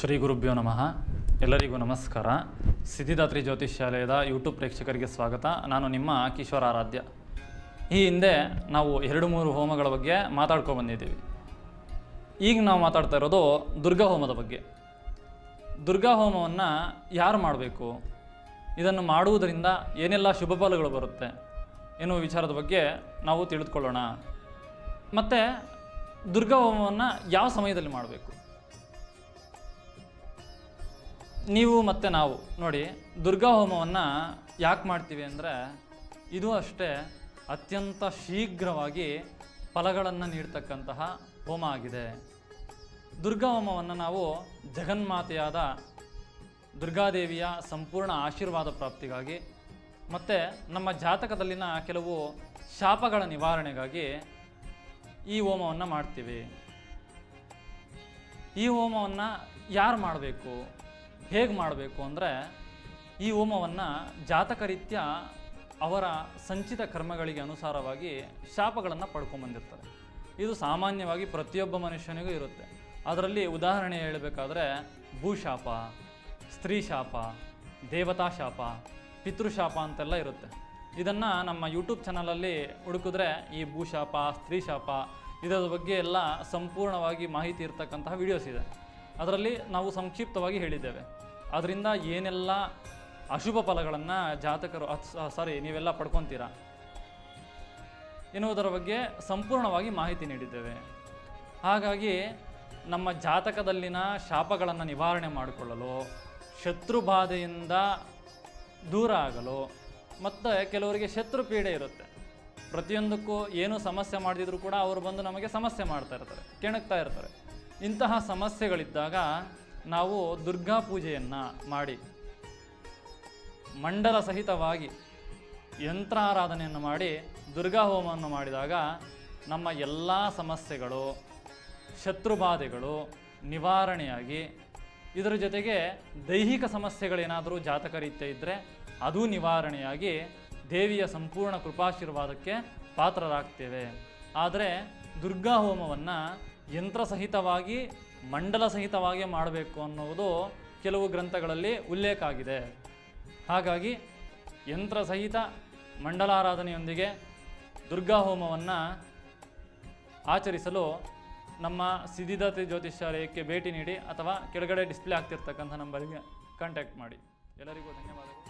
ಶ್ರೀ ಗುರುಭ್ಯೋ ನಮಃ. ಎಲ್ಲರಿಗೂ ನಮಸ್ಕಾರ. ಸಿದ್ಧಿದಾತ್ರಿ ಜ್ಯೋತಿಷ್ಯಾಲಯದ ಯೂಟ್ಯೂಬ್ ಪ್ರೇಕ್ಷಕರಿಗೆ ಸ್ವಾಗತ. ನಾನು ನಿಮ್ಮ ಕಿಶೋರ್ ಆರಾಧ್ಯ. ಈ ಹಿಂದೆ ನಾವು ಎರಡು ಮೂರು ಹೋಮಗಳ ಬಗ್ಗೆ ಮಾತಾಡ್ಕೊಂಡು ಬಂದಿದ್ದೀವಿ. ಈಗ ನಾವು ಮಾತಾಡ್ತಾ ಇರೋದು ದುರ್ಗಾ ಹೋಮದ ಬಗ್ಗೆ. ದುರ್ಗಾ ಹೋಮವನ್ನು ಯಾರು ಮಾಡಬೇಕು? ಇದನ್ನು ಮಾಡುವುದರಿಂದ ಏನೆಲ್ಲ ಶುಭ ಫಲಗಳು ಬರುತ್ತೆ ಎನ್ನುವ ವಿಚಾರದ ಬಗ್ಗೆ ನಾವು ತಿಳಿದುಕೊಳ್ಳೋಣ. ಮತ್ತು ದುರ್ಗಾ ಹೋಮವನ್ನು ಯಾವ ಸಮಯದಲ್ಲಿ ಮಾಡಬೇಕು? ನೀವು ಮತ್ತು ನಾವು. ನೋಡಿ, ದುರ್ಗಾ ಹೋಮವನ್ನು ಯಾಕೆ ಮಾಡ್ತೀವಿ ಅಂದರೆ, ಇದು ಅಷ್ಟೇ ಅತ್ಯಂತ ಶೀಘ್ರವಾಗಿ ಫಲಗಳನ್ನು ನೀಡ್ತಕ್ಕಂತಹ ಹೋಮ ಆಗಿದೆ. ದುರ್ಗಾ ಹೋಮವನ್ನು ನಾವು ಜಗನ್ಮಾತೆಯಾದ ದುರ್ಗಾದೇವಿಯ ಸಂಪೂರ್ಣ ಆಶೀರ್ವಾದ ಪ್ರಾಪ್ತಿಗಾಗಿ ಮತ್ತು ನಮ್ಮ ಜಾತಕದಲ್ಲಿನ ಕೆಲವು ಶಾಪಗಳ ನಿವಾರಣೆಗಾಗಿ ಈ ಹೋಮವನ್ನು ಮಾಡ್ತೀವಿ. ಈ ಹೋಮವನ್ನು ಯಾರು ಮಾಡಬೇಕು? ಹೇಗೆ ಮಾಡಬೇಕು ಅಂದರೆ ಈ ಹೋಮವನ್ನು ಜಾತಕರೀತ್ಯ ಅವರ ಸಂಚಿತ ಕರ್ಮಗಳಿಗೆ ಅನುಸಾರವಾಗಿ ಶಾಪಗಳನ್ನು ಪಡ್ಕೊಂಬಂದಿರ್ತಾರೆ ಇದು ಸಾಮಾನ್ಯವಾಗಿ ಪ್ರತಿಯೊಬ್ಬ ಮನುಷ್ಯನಿಗೂ ಇರುತ್ತೆ. ಅದರಲ್ಲಿ ಉದಾಹರಣೆ ಹೇಳಬೇಕಾದ್ರೆ ಭೂಶಾಪ, ಸ್ತ್ರೀ ಶಾಪ, ದೇವತಾ ಶಾಪ, ಪಿತೃಶಾಪ ಅಂತೆಲ್ಲ ಇರುತ್ತೆ. ಇದನ್ನು ನಮ್ಮ ಯೂಟ್ಯೂಬ್ ಚಾನಲಲ್ಲಿ ಹುಡುಕಿದ್ರೆ ಈ ಭೂಶಾಪ, ಸ್ತ್ರೀ ಶಾಪ ಇದರ ಬಗ್ಗೆ ಎಲ್ಲ ಸಂಪೂರ್ಣವಾಗಿ ಮಾಹಿತಿ ಇರ್ತಕ್ಕಂತಹ ವಿಡಿಯೋಸ್ ಇದೆ. ಅದರಲ್ಲಿ ನಾವು ಸಂಕ್ಷಿಪ್ತವಾಗಿ ಹೇಳಿದ್ದೇವೆ. ಅದರಿಂದ ಏನೆಲ್ಲ ಅಶುಭ ಫಲಗಳನ್ನು ಜಾತಕರು ಸಾರಿ ನೀವೆಲ್ಲ ಪಡ್ಕೊತೀರಾ? ಎನ್ನುವುದರ ಬಗ್ಗೆ ಸಂಪೂರ್ಣವಾಗಿ ಮಾಹಿತಿ ನೀಡಿದ್ದೇವೆ. ಹಾಗಾಗಿ ನಮ್ಮ ಜಾತಕದಲ್ಲಿನ ಶಾಪಗಳನ್ನು ನಿವಾರಣೆ ಮಾಡಿಕೊಳ್ಳಲು, ಶತ್ರು ಬಾಧೆಯಿಂದ ದೂರ ಆಗಲು, ಮತ್ತು ಕೆಲವರಿಗೆ ಶತ್ರು ಪೀಡೆ ಇರುತ್ತೆ. ಪ್ರತಿಯೊಂದಕ್ಕೂ ಏನು ಸಮಸ್ಯೆ ಮಾಡದಿದ್ರೂ ಕೂಡ ಅವರು ಬಂದು ನಮಗೆ ಸಮಸ್ಯೆ ಮಾಡ್ತಾ ಇರ್ತಾರೆ, ಕೆಣಕ್ತಾ ಇರ್ತಾರೆ. ಇಂತಹ ಸಮಸ್ಯೆಗಳಿದ್ದಾಗ ನಾವು ದುರ್ಗಾ ಪೂಜೆಯನ್ನು ಮಾಡಿ ಮಂಡಲ ಸಹಿತವಾಗಿ ಯಂತ್ರಾರಾಧನೆಯನ್ನು ಮಾಡಿ ದುರ್ಗಾ ಹೋಮವನ್ನು ಮಾಡಿದಾಗ ನಮ್ಮ ಎಲ್ಲ ಸಮಸ್ಯೆಗಳು ಶತ್ರುಬಾಧೆಗಳು ನಿವಾರಣೆಯಾಗಿ ಇದರ ಜೊತೆಗೆ ದೈಹಿಕ ಸಮಸ್ಯೆಗಳೇನಾದರೂ ಜಾತಕ ರೀತಿಯ ಇದ್ದರೆ ಅದೂ ನಿವಾರಣೆಯಾಗಿ ದೇವಿಯ ಸಂಪೂರ್ಣ ಕೃಪಾಶೀರ್ವಾದಕ್ಕೆ ಪಾತ್ರರಾಗ್ತೇವೆ. ಆದರೆ ದುರ್ಗಾ ಹೋಮವನ್ನು ಯಂತ್ರ ಸಹಿತವಾಗಿ ಮಂಡಲ ಸಹಿತವಾಗಿ ಮಾಡಬೇಕು ಅನ್ನುವುದು ಕೆಲವು ಗ್ರಂಥಗಳಲ್ಲಿ ಉಲ್ಲೇಖ ಆಗಿದೆ. ಹಾಗಾಗಿ ಯಂತ್ರ ಸಹಿತ ಮಂಡಲಾರಾಧನೆಯೊಂದಿಗೆ ದುರ್ಗಾ ಹೋಮವನ್ನು ಆಚರಿಸಲು ನಮ್ಮ ಸಿದ್ಧಿದಾತೆ ಜ್ಯೋತಿಷ್ಯಾಲಯಕ್ಕೆ ಭೇಟಿ ನೀಡಿ ಅಥವಾ ಕೆಳಗಡೆ ಡಿಸ್ಪ್ಲೇ ಆಗ್ತಿರ್ತಕ್ಕಂಥ ನಂಬರಿಗೆ ಕಾಂಟ್ಯಾಕ್ಟ್ ಮಾಡಿ. ಎಲ್ಲರಿಗೂ ಧನ್ಯವಾದಗಳು.